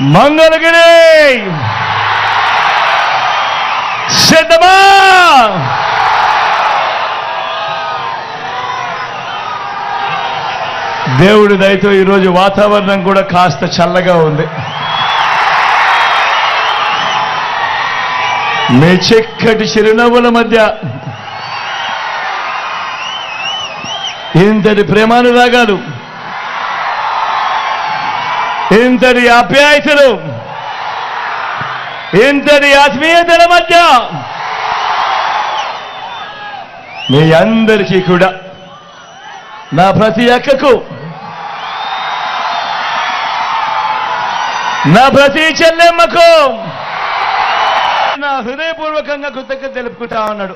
మంగళగిరి! సిద్ధమా! దేవుడి దయతో ఈరోజు వాతావరణం కూడా కాస్త చల్లగా ఉంది. మీ చిక్కటి చిరునవ్వుల మధ్య ఇంతటి ప్రేమానురాగాలు ఇంతటి అభ్యాయసులు ఇంతటి ఆత్మీయతల మధ్య మీ అందరికీ కూడా నా ప్రతి అక్కకు నా ప్రతి చెల్లెమ్మకు నా హృదయపూర్వకంగా కృతజ్ఞత తెలుపుకుంటా ఉన్నాడు.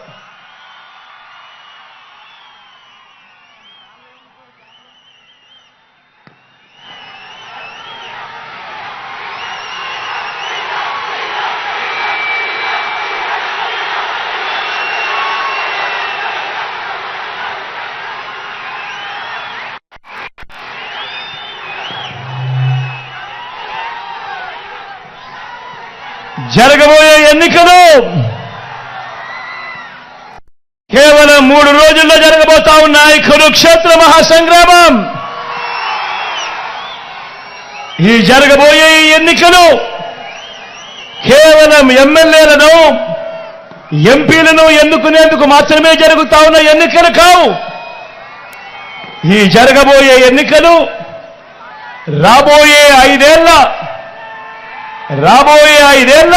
ఎన్నికలు. కేవలం మూడు రోజుల్లో జరగబోతా ఉన్నాయి కురుక్షేత్ర మహాసంగ్రామం. ఈ జరగబోయే ఈ ఎన్నికలు కేవలం ఎమ్మెల్యేలను ఎంపీలను ఎన్నుకునేందుకు మాత్రమే జరుగుతా ఉన్న ఎన్నికలు కావు. ఈ జరగబోయే ఎన్నికలు రాబోయే ఐదేళ్ళ రాబోయే ఐదేళ్ళ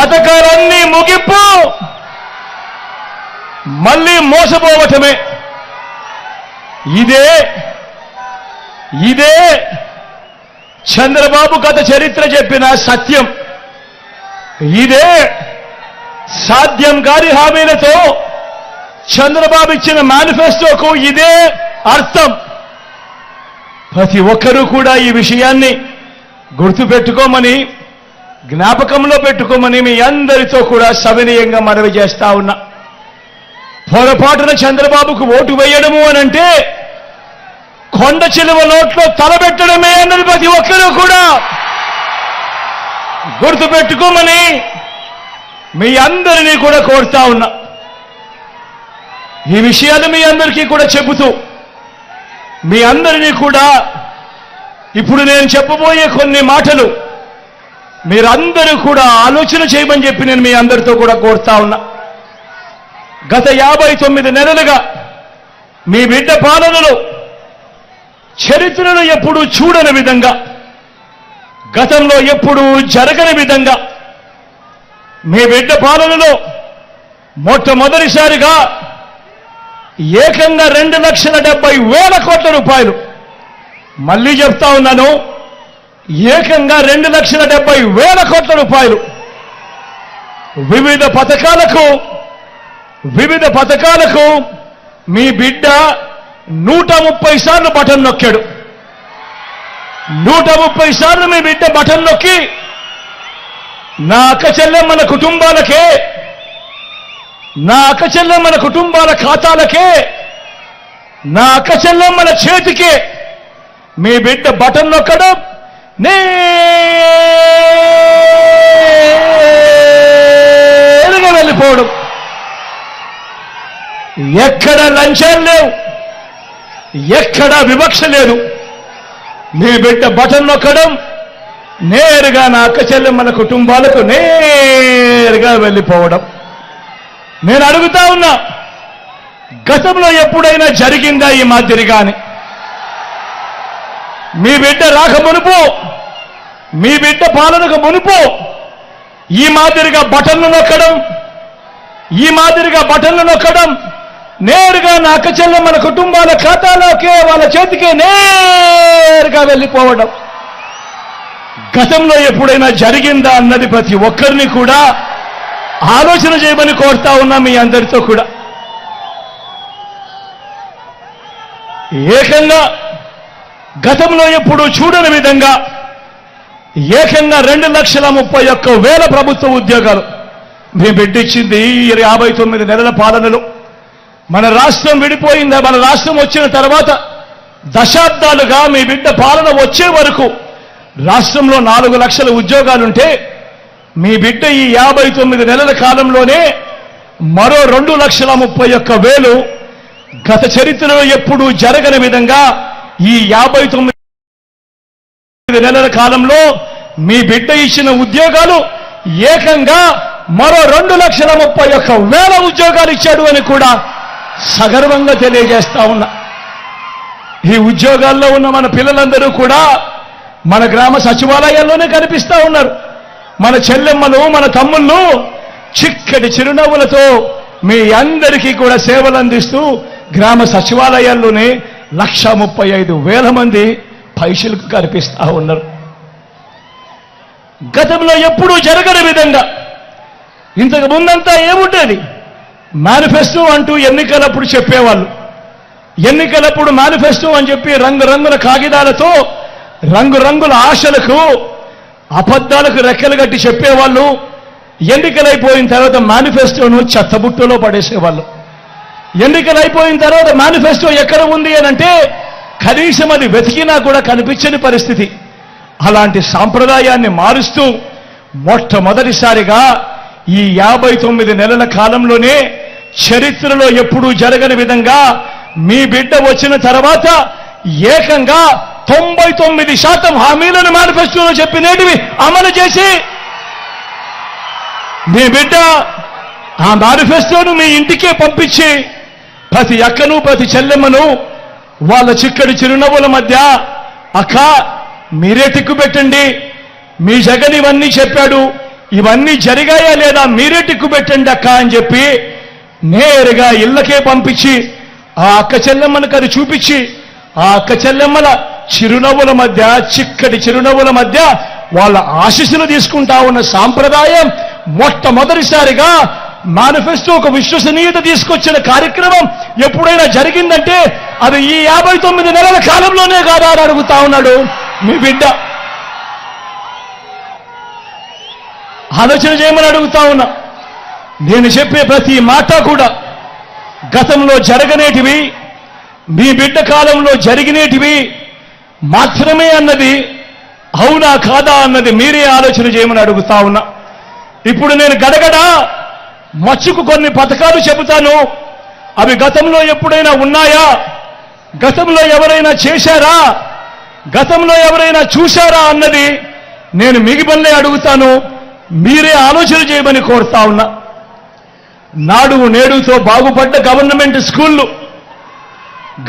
పథకాలన్నీ ముగింపు. మళ్ళీ మోసపోవటమే. ఇదే ఇదే చంద్రబాబు కథ చరిత్ర చెప్పిన సత్యం. ఇదే సాధ్యం కాని హామీలతో చంద్రబాబు ఇచ్చిన మేనిఫెస్టోకు ఇదే అర్థం. ప్రతి ఒక్కరూ కూడా ఈ విషయాన్ని గుర్తుపెట్టుకోమని జ్ఞాపకంలో పెట్టుకోమని మీ అందరితో కూడా సవినీయంగా మనవి చేస్తా ఉన్నా. పొరపాటున చంద్రబాబుకు ఓటు వేయడము అనంటే కొండ చిలువ నోట్లో తలబెట్టడమే అన్నది ప్రతి ఒక్కరూ కూడా. గుర్తుపెట్టుకోమని మీ అందరినీ కూడా కోరుతా ఉన్నా. ఈ విషయాలు మీ అందరికీ కూడా చెబుతూ మీ అందరినీ కూడా ఇప్పుడు నేను చెప్పబోయే కొన్ని మాటలు మీరందరూ కూడా ఆలోచన చేయమని చెప్పి నేను మీ అందరితో కూడా కోరుతా ఉన్నా. గత యాభై తొమ్మిది నెలలుగా మీ బిడ్డ పాలనలో చరిత్రను ఎప్పుడూ చూడని విధంగా గతంలో ఎప్పుడూ జరగని విధంగా మీ బిడ్డ పాలనలో మొట్టమొదటిసారిగా ఏకంగా రెండు లక్షల డెబ్బై వేల కోట్ల రూపాయలు. మళ్ళీ చెప్తా ఉన్నాను ఏకంగా రెండు లక్షల డెబ్బై వేల కోట్ల రూపాయలు. వివిధ పథకాలకు వివిధ పథకాలకు మీ బిడ్డ నూట ముప్పై సార్లు బటన్ నొక్కాడు. నూట ముప్పై సార్లు మీ బిడ్డ బటన్ నొక్కి నా అక్క చెల్లెమ్మల కుటుంబాలకే నా అక్క చెల్లెమ్మల కుటుంబాల ఖాతాలకే నా అక్క చెల్లెమ్మల చేతికే మీ బిడ్డ బటన్ నొక్కడం. నేరుగా వెళ్ళిపోవడం. ఎక్కడ లంచాలు లేవు ఎక్కడ వివక్ష లేదు. మీ బిడ్డ బటన్ నొక్కడం నేరుగా నా అక్క చెల్లెమ్మల కుటుంబాలకు నేరుగా వెళ్ళిపోవడం. నేను అడుగుతా ఉన్నా గతంలో ఎప్పుడైనా జరిగిందా ఈ మాదిరిగాని? మీ బిడ్డ రాక మునుపు మీ బిడ్డ పాలనకు మునుపు ఈ మాదిరిగా బటన్లు నొక్కడం ఈ మాదిరిగా బటన్లు నొక్కడం నేరుగా నా అక్కచెల్ల మన కుటుంబాల ఖాతాలోకే వాళ్ళ చేతికే నేరుగా వెళ్ళిపోవడం. గతంలో ఎప్పుడైనా జరిగిందా అన్నది ప్రతి ఒక్కరిని కూడా ఆలోచన చేయమని కోరుతా ఉన్నా మీ అందరితో కూడా. ఏకంగా గతంలో ఎప్పుడు చూడని విధంగా ఏకంగా రెండు లక్షల ముప్పై ఒక్క వేల ప్రభుత్వ ఉద్యోగాలు. మేము పెట్టించింది ఈ యాభై తొమ్మిది నెలల పాలనలో. మన రాష్ట్రం విడిపోయిందా? మన రాష్ట్రం వచ్చిన తర్వాత దశాబ్దాలుగా మీ బిడ్డ పాలన వచ్చే వరకు రాష్ట్రంలో నాలుగు లక్షల ఉద్యోగాలుంటే మీ బిడ్డ ఈ యాభై తొమ్మిది నెలల కాలంలోనే మరో రెండు లక్షల ముప్పై ఒక్క వేలు గత చరిత్రలో ఎప్పుడూ జరగని విధంగా ఈ యాభై తొమ్మిది నెలల కాలంలో మీ బిడ్డ ఇచ్చిన ఉద్యోగాలు ఏకంగా మరో రెండు లక్షల ముప్పై ఒక్క వేల ఉద్యోగాలు ఇచ్చాడు అని కూడా సగర్వంగా తెలియజేస్తా ఉన్నా. ఈ ఉద్యోగాల్లో ఉన్న మన పిల్లలందరూ కూడా మన గ్రామ సచివాలయాల్లోనే కనిపిస్తా ఉన్నారు. మన చెల్లెమ్మలు మన తమ్ముళ్ళు చిక్కటి చిరునవ్వులతో మీ అందరికీ కూడా సేవలు అందిస్తూ గ్రామ సచివాలయాల్లోనే లక్ష ముప్పై ఐదు వేల మంది పైసలకు కనిపిస్తా ఉన్నారు. గతంలో ఎప్పుడూ జరగని విధంగా ఇంతకు ముందంతా ఏముండేది? మేనిఫెస్టో అంటూ ఎన్నికలప్పుడు చెప్పేవాళ్ళు. ఎన్నికలప్పుడు మేనిఫెస్టో అని చెప్పి రంగురంగుల కాగితాలతో రంగురంగుల ఆశలకు అబద్ధాలకు రెక్కలు కట్టి చెప్పేవాళ్ళు. ఎన్నికలైపోయిన తర్వాత మేనిఫెస్టోను చెత్తబుట్టలో పడేసేవాళ్ళు. ఎన్నికలైపోయిన తర్వాత మేనిఫెస్టో ఎక్కడ ఉంది అని అంటే కనీసం అది వెతికినా కూడా కనిపించని పరిస్థితి. అలాంటి సాంప్రదాయాన్ని మారుస్తూ మొట్టమొదటిసారిగా ఈ యాభై తొమ్మిది నెలల కాలంలోనే చరిత్రలో ఎప్పుడూ జరగని విధంగా మీ బిడ్డ వచ్చిన తర్వాత ఏకంగా తొంభై తొమ్మిది శాతం హామీలను మేనిఫెస్టోలో చెప్పినేటివి అమలు చేసి మీ బిడ్డ ఆ మేనిఫెస్టోను మీ ఇంటికే పంపించి ప్రతి అక్కను ప్రతి చెల్లెమ్మను వాళ్ళ చిక్కడి చిరునవ్వుల మధ్య అక్క మీరే టిక్కు పెట్టండి. మీ జగన్ ఇవన్నీ చెప్పాడు. ఇవన్నీ జరిగాయా లేదా మీరే టిక్కు పెట్టండి అక్క అని చెప్పి నేరుగా ఇళ్ళకే పంపించి ఆ అక్క చెల్లెమ్మలకు అది చూపించి ఆ అక్క చెల్లెమ్మల చిరునవ్వుల మధ్య చిక్కటి చిరునవ్వుల మధ్య వాళ్ళ ఆశీస్సులు తీసుకుంటా ఉన్న సాంప్రదాయం మొట్టమొదటిసారిగా మేనిఫెస్టో ఒక విశ్వసనీయత తీసుకొచ్చిన కార్యక్రమం ఎప్పుడైనా జరిగిందంటే అది ఈ యాభై తొమ్మిది నెలల కాలంలోనే కాదా అని అడుగుతా ఉన్నాడు మీ బిడ్డ. ఆలోచన చేయమని అడుగుతా ఉన్నా. నేను చెప్పే ప్రతి మాట కూడా గతంలో జరగనేటివి మీ బిడ్డ కాలంలో జరిగినేటివి మాత్రమే అన్నది అవునా కాదా అన్నది మీరే ఆలోచన చేయమని అడుగుతా ఉన్నా. ఇప్పుడు నేను గడగడ మచ్చుకు కొన్ని పథకాలు చెబుతాను. అవి గతంలో ఎప్పుడైనా ఉన్నాయా? గతంలో ఎవరైనా చేశారా? గతంలో ఎవరైనా చూశారా అన్నది నేను మిగిపల్లే అడుగుతాను. మీరే ఆలోచన చేయమని కోరుతా ఉన్నా. నాడు నేడుతో బాగుపడ్డ గవర్నమెంట్ స్కూళ్ళు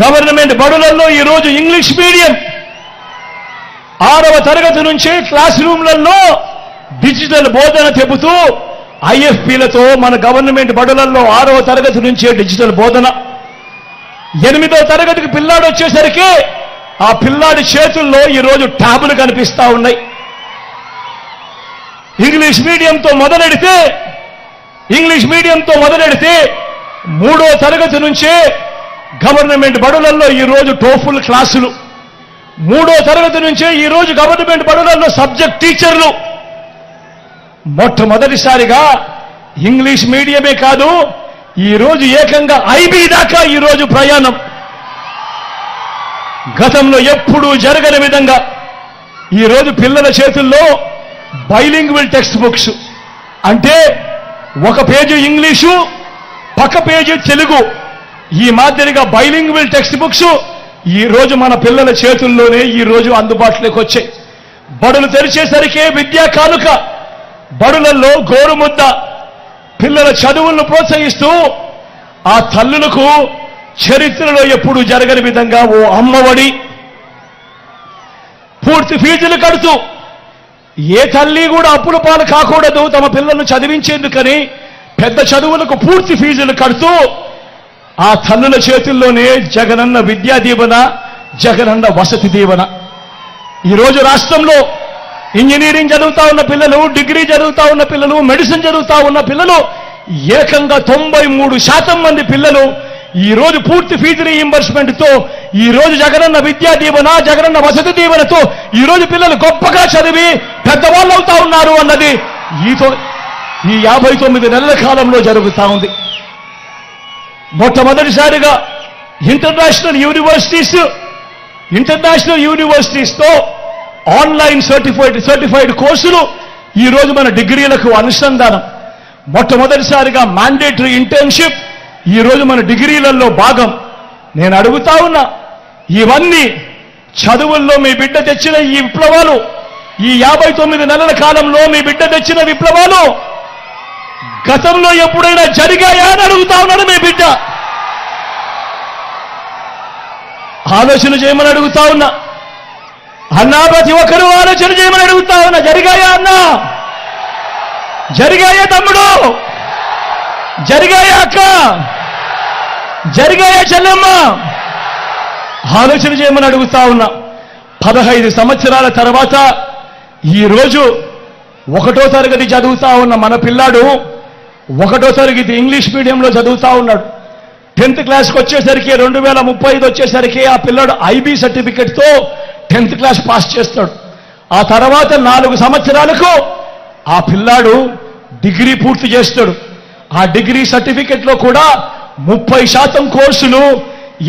గవర్నమెంట్ బడులలో ఈరోజు ఇంగ్లీష్ మీడియం ఆరవ తరగతి నుంచే క్లాస్ రూమ్లలో డిజిటల్ బోధన చెబుతూ ఐఎఫ్పీలతో మన గవర్నమెంట్ బడులలో ఆరవ తరగతి నుంచే డిజిటల్ బోధన. ఎనిమిదో తరగతికి పిల్లాడు వచ్చేసరికి ఆ పిల్లాడి చేతుల్లో ఈరోజు ట్యాబులు కనిపిస్తా ఉన్నాయి. ఇంగ్లీష్ మీడియంతో మొదలెడితే ఇంగ్లీష్ మీడియంతో మొదలెడితే మూడో తరగతి నుంచే గవర్నమెంట్ బడులలో ఈరోజు టోఫుల్ క్లాసులు. మూడో తరగతి నుంచే ఈరోజు గవర్నమెంట్ బడులలో సబ్జెక్ట్ టీచర్లు. మొట్టమొదటిసారిగా ఇంగ్లీష్ మీడియమే కాదు ఈరోజు ఏకంగా ఐబీ దాకా ఈరోజు ప్రయాణం. గతంలో ఎప్పుడూ జరగని విధంగా ఈరోజు పిల్లల చేతుల్లో బైలింగ్వల్ టెక్స్ట్ బుక్స్ అంటే ఒక పేజీ ఇంగ్లీషు పక్క పేజీ తెలుగు. ఈ మాదిరిగా బైలింగ్వల్ టెక్స్ట్ బుక్స్ ఈరోజు మన పిల్లల చేతుల్లోనే ఈ రోజు అందుబాటులోకి వచ్చాయి. బడులు తెరిచేసరికే విద్యా కానుక. బడులలో గోరుముద్ద పిల్లల చదువులను ప్రోత్సహిస్తూ ఆ తల్లులకు చరిత్రలో ఎప్పుడు జరగని విధంగా ఓ అమ్మఒడి పూర్తి ఫీజులు కడుతూ ఏ తల్లి కూడా అప్పుల పాలు కాకూడదు తమ పిల్లలను చదివించేందుకని పెద్ద చదువులకు పూర్తి ఫీజులు కడుతూ ఆ తల్లుల చేతుల్లోనే జగనన్న విద్యా దీవెన జగనన్న వసతి దీవెన. ఈరోజు రాష్ట్రంలో ఇంజనీరింగ్ చదువుతా ఉన్న పిల్లలు డిగ్రీ చదువుతా ఉన్న పిల్లలు మెడిసిన్ చదువుతా ఉన్న పిల్లలు ఏకంగా తొంభై మూడు శాతం మంది పిల్లలు ఈ రోజు పూర్తి ఫీజు రీఇంబర్స్మెంట్తో ఈ రోజు జగనన్న విద్యా దీవెన జగనన్న వసతి దీవెనతో ఈ రోజు పిల్లలు గొప్పగా చదివి పెద్దవాళ్ళు అవుతా ఉన్నారు అన్నది ఈతో ఈ యాభై తొమ్మిది నెలల కాలంలో జరుగుతా ఉంది. మొట్టమొదటిసారిగా ఇంటర్నేషనల్ యూనివర్సిటీస్ ఇంటర్నేషనల్ యూనివర్సిటీస్తో ఆన్లైన్ సర్టిఫైడ్ సర్టిఫైడ్ కోర్సులు ఈ రోజు మన డిగ్రీలకు అనుసంధానం. మొట్టమొదటిసారిగా మ్యాండేటరీ ఇంటర్న్షిప్ ఈ రోజు మన డిగ్రీలలో భాగం. నేను అడుగుతా ఉన్నా ఇవన్నీ చదువుల్లో మీ బిడ్డ తెచ్చిన ఈ విప్లవాలు ఈ యాభై తొమ్మిది నెలల కాలంలో మీ బిడ్డ తెచ్చిన విప్లవాలు గతంలో ఎప్పుడైనా జరిగాయా అని అడుగుతా ఉన్నాడు మీ బిడ్డ. ఆలోచన చేయమని అడుగుతా ఉన్నా అన్నా ప్రతి ఒక్కరూ ఆలోచన చేయమని అడుగుతా ఉన్నా. జరిగాయా అన్నా? జరిగాయా తమ్ముడు? జరిగాయా అక్క? జరిగాయా చెల్లెమ్మ? ఆలోచన చేయమని అడుగుతా ఉన్నా. పదహైదు సంవత్సరాల తర్వాత ఈ రోజు ఒకటో తరగతి చదువుతా ఉన్న మన పిల్లాడు ఒకటో తరగతి ఇంగ్లీష్ మీడియంలో చదువుతా ఉన్నాడు. టెన్త్ క్లాస్కి వచ్చేసరికి రెండు వేల ముప్పై ఐదు వచ్చేసరికి ఆ పిల్లాడు ఐబీ సర్టిఫికెట్తో టెన్త్ క్లాస్ పాస్ చేస్తాడు ఆ తర్వాత నాలుగు సంవత్సరాలకు ఆ పిల్లాడు డిగ్రీ పూర్తి చేస్తాడు ఆ డిగ్రీ సర్టిఫికెట్లో కూడా ముప్పై శాతం కోర్సులు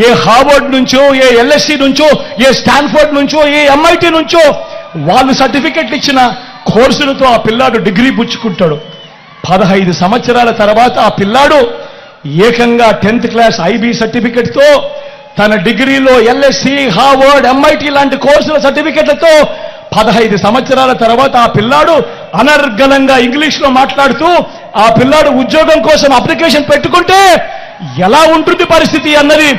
ఏ హార్వర్డ్ నుంచో ఏ ఎల్ఎస్సి నుంచో ఏ స్టాన్ఫోర్డ్ నుంచో ఏ ఎంఐటి నుంచో వాళ్ళు సర్టిఫికెట్లు ఇచ్చిన కోర్సులతో ఆ పిల్లాడు డిగ్రీ పుచ్చుకుంటాడు. పదహైదు సంవత్సరాల తర్వాత ఆ పిల్లాడు ఏకంగా టెన్త్ క్లాస్ ఐబీ సర్టిఫికెట్తో తన డిగ్రీలో ఎల్ఎస్సి హార్వర్డ్ ఎంఐటి లాంటి కోర్సుల సర్టిఫికెట్లతో పదహైదు సంవత్సరాల తర్వాత ఆ పిల్లాడు అనర్గళంగా ఇంగ్లీష్లో మాట్లాడుతూ ఆ పిల్లాడు ఉద్యోగం కోసం అప్లికేషన్ పెట్టుకుంటే ఎలా ఉంటుంది పరిస్థితి అన్నది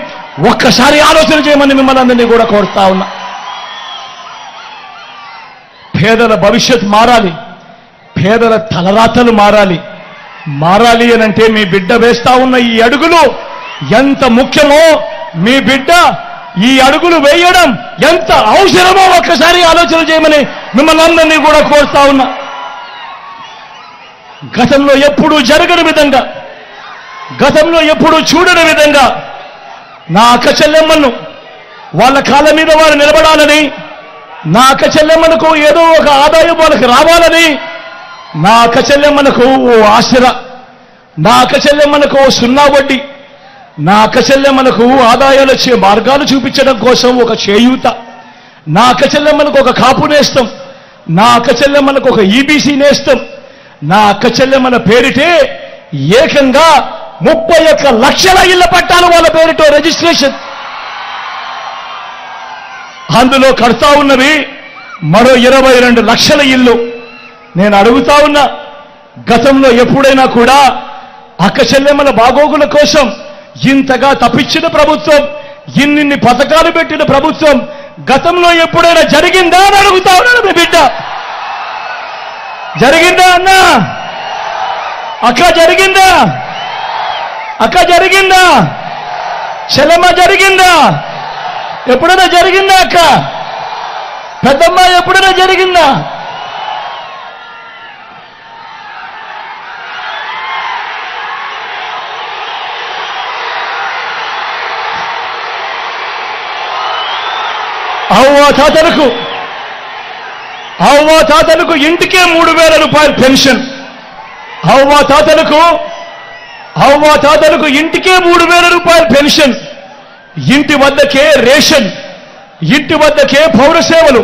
ఒక్కసారి ఆలోచన చేయమని మిమ్మల్ని అందరినీ కూడా కోరుతా ఉన్నా. పేదల భవిష్యత్ మారాలి. పేదల తలరాతలు మారాలి. మారాలి అని అంటే మీ బిడ్డ వేస్తా ఉన్న ఈ అడుగులు ఎంత ముఖ్యమో మీ బిడ్డ ఈ అడుగులు వేయడం ఎంత అవసరమో ఒక్కసారి ఆలోచన చేయమని మిమ్మల్ని అందరినీ కూడా కోరుతా ఉన్నా. గతంలో ఎప్పుడూ జరగని విధంగా గతంలో ఎప్పుడూ చూడని విధంగా నా అక్క చెల్లెమ్మను వాళ్ళ కాళ్ళ మీద వారు నిలబడాలని నా అక్క చెల్లెమ్మలకు ఏదో ఒక ఆదాయం వాళ్ళకి రావాలని నా అక్క చెల్లెమ్మలకు ఓ ఆశర నా అక్క చెల్లెమ్మలకు ఓ సున్నా వడ్డీ నా అక్క ఆదాయాలు వచ్చే మార్గాలు చూపించడం కోసం ఒక చేయూత. నా అక్కచెల్లెమ్మలకు ఒక కాపు నేస్తం. నా అక్కచెల్లెమ్మలకు ఒక ఈబీసీ నేస్తం. నా అక్క పేరిటే ఏకంగా ముప్పై ఒక్క లక్షల ఇళ్ళ పట్టాలు వాళ్ళ పేరిటో రిజిస్ట్రేషన్. అందులో కడతా ఉన్నవి మరో ఇరవై రెండు లక్షల ఇల్లు. నేను అడుగుతా ఉన్నా గతంలో ఎప్పుడైనా కూడా అక్క చెల్లెమ్మల బాగోగుల కోసం ఇంతగా తప్పించిన ప్రభుత్వం ఇన్నిన్ని పథకాలు పెట్టిన ప్రభుత్వం గతంలో ఎప్పుడైనా జరిగిందా అని అడుగుతా ఉన్నాడు మీ బిడ్డ. జరిగిందా అన్నా? అక్క జరిగిందా? అక్క జరిగిందా? చెలమ్మ జరిగిందా? ఎప్పుడైనా జరిగిందా అక్క? పెద్దమ్మ ఎప్పుడైనా జరిగిందా? అవ్వా తాతలకు. అవ్వ తాతలకు ఇంటికే మూడు వేల రూపాయలు పెన్షన్. అవ్వ తాతలకు అవ్వ తాతలకు ఇంటికే మూడు వేల రూపాయలు పెన్షన్. ఇంటి వద్దకే రేషన్ ఇంటి వద్దకే పౌర సేవలు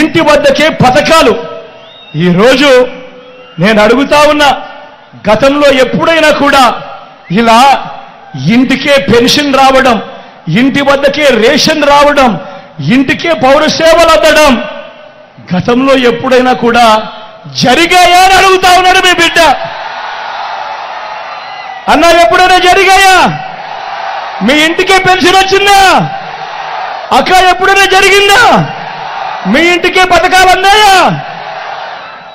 ఇంటి వద్దకే పథకాలు. ఈరోజు నేను అడుగుతా ఉన్నా గతంలో ఎప్పుడైనా కూడా ఇలా ఇంటికే పెన్షన్ రావడం ఇంటి వద్దకే రేషన్ రావడం ఇంటికే పౌర సేవలు అందడం. గతంలో ఎప్పుడైనా కూడా జరిగాయా అని అడుగుతా ఉన్నాడు మీ బిడ్డ. అన్నారు ఎప్పుడైనా జరిగాయా? మీ ఇంటికే పెన్షన్ వచ్చిందా? అక్క ఎప్పుడైనా జరిగిందా? మీ ఇంటికే పథకాలు అందాయా?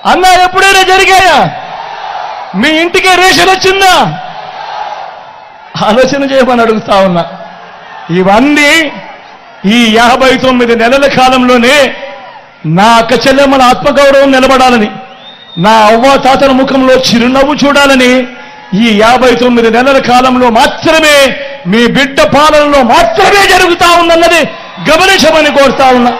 అన్నా ఎప్పుడైనా జరిగాయా? మీ ఇంటికే రేషన్ వచ్చిందా? ఆలోచన చేయమని అడుగుతా ఉన్నా. ఇవన్నీ ఈ యాభై తొమ్మిది నెలల కాలంలోనే నా అక్క చెల్లెమ్మల ఆత్మగౌరవం నిలబడాలని నా అవ్వ తాతల ముఖంలో చిరునవ్వు చూడాలని ఈ యాభై తొమ్మిది నెలల కాలంలో మాత్రమే మీ బిడ్డ పాలనలో మాత్రమే జరుగుతా ఉందన్నది గమనించమని కోరుతా ఉన్నా.